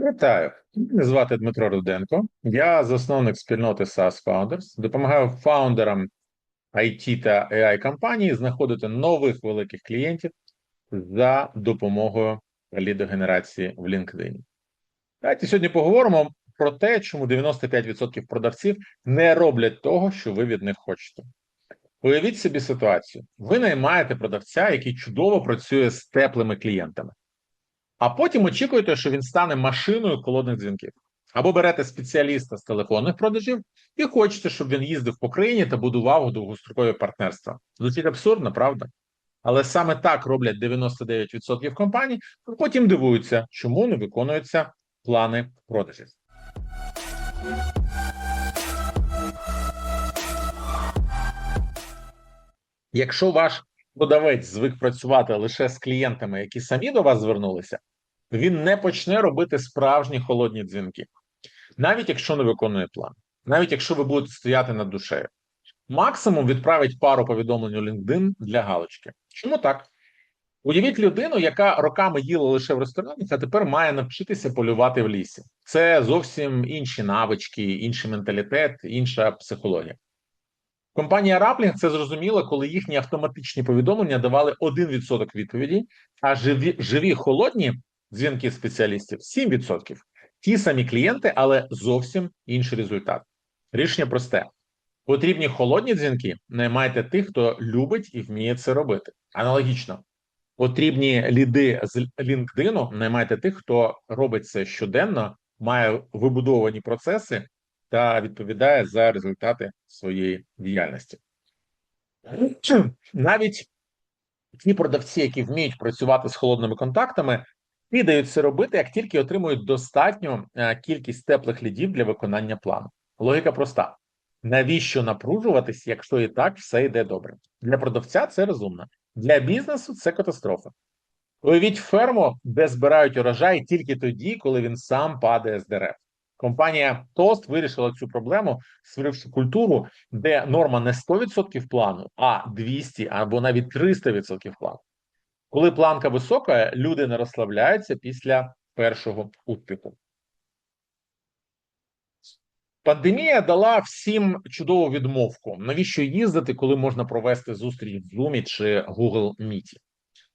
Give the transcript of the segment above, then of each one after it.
Вітаю, мене звати Дмитро Руденко. Я засновник спільноти SaaS Founders. Допомагаю фаундерам IT та AI компаній знаходити нових великих клієнтів за допомогою лідогенерації в LinkedIn. Давайте сьогодні поговоримо про те, чому 95% продавців не роблять того, що ви від них хочете. Уявіть собі ситуацію: ви наймаєте продавця, який чудово працює з теплими клієнтами а потім очікуєте, що він стане машиною холодних дзвінків. Або берете спеціаліста з телефонних продажів і хочете, щоб він їздив по країні та будував довгострокові партнерства. Звучить абсурдно, правда? Але саме так роблять 99% компаній, а потім дивуються, чому не виконуються плани продажів. Якщо ваш продавець звик працювати лише з клієнтами, які самі до вас звернулися, він не почне робити справжні холодні дзвінки, навіть якщо не виконує план, навіть якщо ви будете стояти над душею. Максимум відправить пару повідомлень у LinkedIn для галочки. Чому так? Уявіть людину, яка роками їла лише в ресторанах, а тепер має навчитися полювати в лісі. Це зовсім інші навички, інший менталітет, інша психологія. Компанія Rappling це зрозуміла, коли їхні автоматичні повідомлення давали 1% відповідей, а живі, живі холодні дзвінки спеціалістів 7%. Ті самі клієнти, але зовсім інший результат. Рішення просте: потрібні холодні дзвінки. Наймайте тих, хто любить і вміє це робити. Аналогічно, потрібні ліди з LinkedIn, наймайте тих, хто робить це щоденно, має вибудовані процеси та відповідає за результати своєї діяльності. Навіть ті продавці, які вміють працювати з холодними контактами, Підають це робити, як тільки отримують достатню е, кількість теплих лідів для виконання плану. Логіка проста: навіщо напружуватись, якщо і так все йде добре? Для продавця це розумно, для бізнесу це катастрофа. Уявіть ферму, де збирають урожай тільки тоді, коли він сам падає з дерев. Компанія Тост вирішила цю проблему, створивши культуру, де норма не 100% плану, а 200 або навіть 300% плану. Коли планка висока, люди не розслабляються після першого успіху. Пандемія дала всім чудову відмовку. Навіщо їздити, коли можна провести зустріч в Zoom чи Google Meet?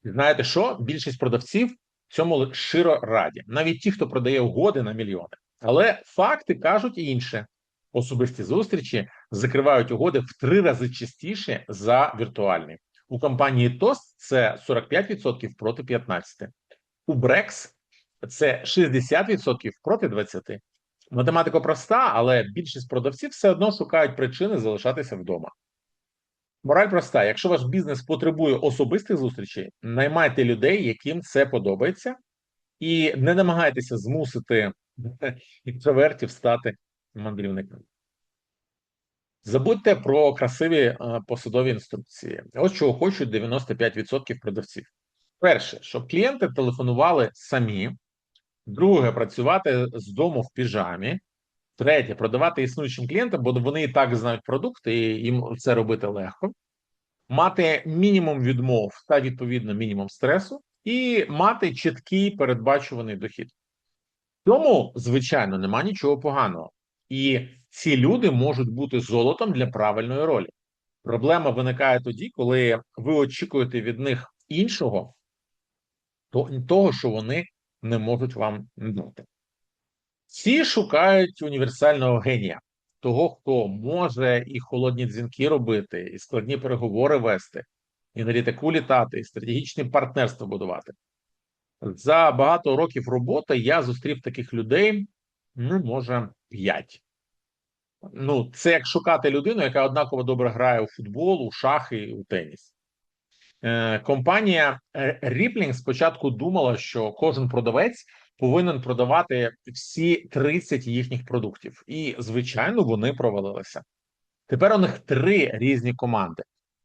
Знаєте що? Більшість продавців цьому широ раді, навіть ті, хто продає угоди на мільйони. Але факти кажуть інше: особисті зустрічі закривають угоди в три рази частіше за віртуальні. У компанії TOS це 45% проти 15%. У Brex це 60% проти 20%. Математика проста, але більшість продавців все одно шукають причини залишатися вдома. Мораль проста: якщо ваш бізнес потребує особистих зустрічей, наймайте людей, яким це подобається, і не намагайтеся змусити інтровертів стати мандрівниками. Забудьте про красиві е, посадові інструкції. Ось чого хочуть 95% продавців. Перше, щоб клієнти телефонували самі. Друге, працювати з дому в піжамі. Третє, продавати існуючим клієнтам, бо вони і так знають продукти, і їм це робити легко. Мати мінімум відмов та відповідно мінімум стресу, і мати чіткий передбачуваний дохід. Тому, звичайно, нема нічого поганого. І ці люди можуть бути золотом для правильної ролі. Проблема виникає тоді, коли ви очікуєте від них іншого, то того, що вони не можуть вам дати. Всі шукають універсального генія, того, хто може і холодні дзвінки робити, і складні переговори вести, і на літаку літати, і стратегічні партнерства будувати. За багато років роботи я зустрів таких людей, ну, може, п'ять ну, це як шукати людину, яка однаково добре грає у футбол, у шахи, у теніс. Е, Компанія е, Rippling спочатку думала, що кожен продавець повинен продавати всі 30 їхніх продуктів, і, звичайно, вони провалилися. Тепер у них три різні команди: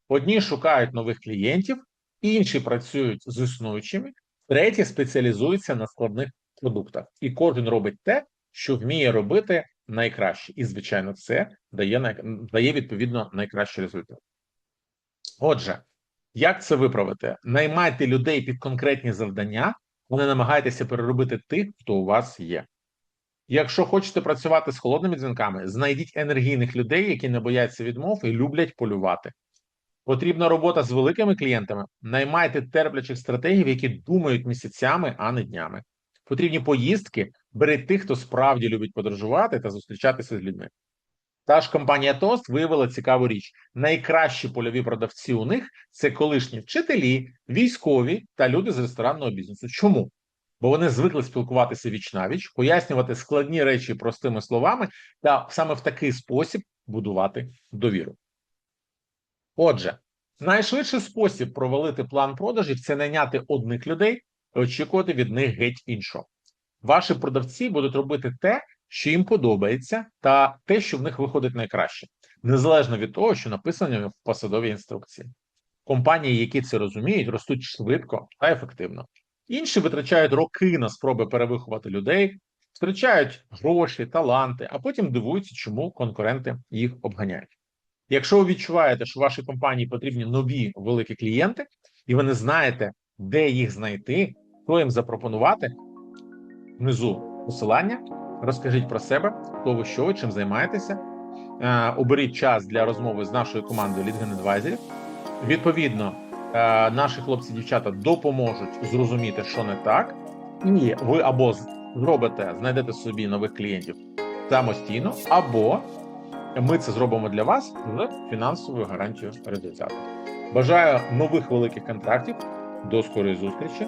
одні шукають нових клієнтів, інші працюють з існуючими, треті спеціалізуються на складних продуктах, і кожен робить те, що вміє робити найкраще. І, звичайно, це дає дає відповідно найкращий результат. Отже, як це виправити? Наймайте людей під конкретні завдання, але намагайтеся переробити тих, хто у вас є. Якщо хочете працювати з холодними дзвінками, знайдіть енергійних людей, які не бояться відмов і люблять полювати. Потрібна робота з великими клієнтами. Наймайте терплячих стратегів, які думають місяцями, а не днями. Потрібні поїздки. Беріть тих, хто справді любить подорожувати та зустрічатися з людьми. Та ж компанія Тост виявила цікаву річ: найкращі польові продавці у них це колишні вчителі, військові та люди з ресторанного бізнесу. Чому? Бо вони звикли спілкуватися віч навіч, пояснювати складні речі простими словами, та саме в такий спосіб будувати довіру. Отже, найшвидший спосіб провалити план продажів це найняти одних людей і очікувати від них геть іншого. Ваші продавці будуть робити те, що їм подобається, та те, що в них виходить найкраще, незалежно від того, що написано в посадовій інструкції. Компанії, які це розуміють, ростуть швидко та ефективно. Інші витрачають роки на спроби перевиховати людей, втрачають гроші, таланти, а потім дивуються, чому конкуренти їх обганяють. Якщо ви відчуваєте, що вашій компанії потрібні нові великі клієнти, і ви не знаєте, де їх знайти, що їм запропонувати, внизу посилання. Розкажіть про себе, хто ви що ви чим займаєтеся. Е, оберіть час для розмови з нашою командою Advisorів. Відповідно, е, наші хлопці-дівчата допоможуть зрозуміти, що не так, і ви або зробите, знайдете собі нових клієнтів самостійно, або ми це зробимо для вас з фінансовою гарантією результату. Бажаю нових великих контрактів. До скорої зустрічі.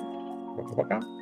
Пока-пока.